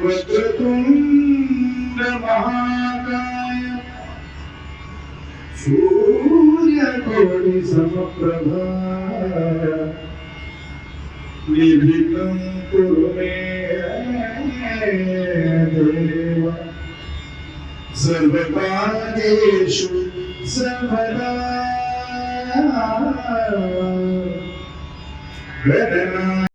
वक्रतुंड महाकाय। सूर्यकोटि समप्रभा निर्विघ्नं कुरु मे देव। सर्वकार्येषु सर्वदा। गणना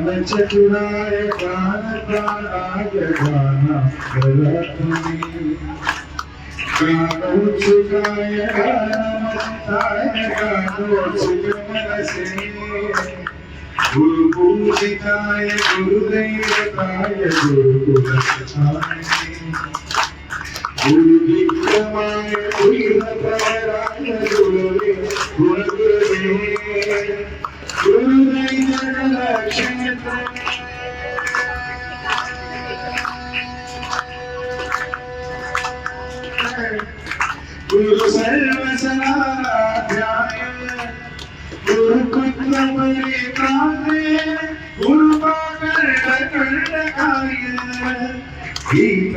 চতুরায় প্রাণ প্রাণ আগে গানা চুকায় গুরু পূজিতায় গুরুদেবতায় গুরুকুলায় गुरु सर्वसनाध्याय गुरु कुत्रमणि काले गुरु पाकर्णकाय गीत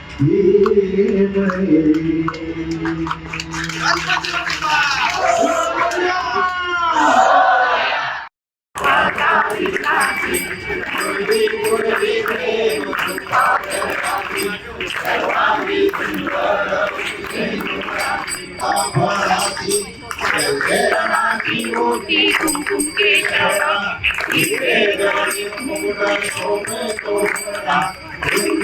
कोटि कुमकुम के चरण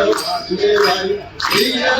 மாதம்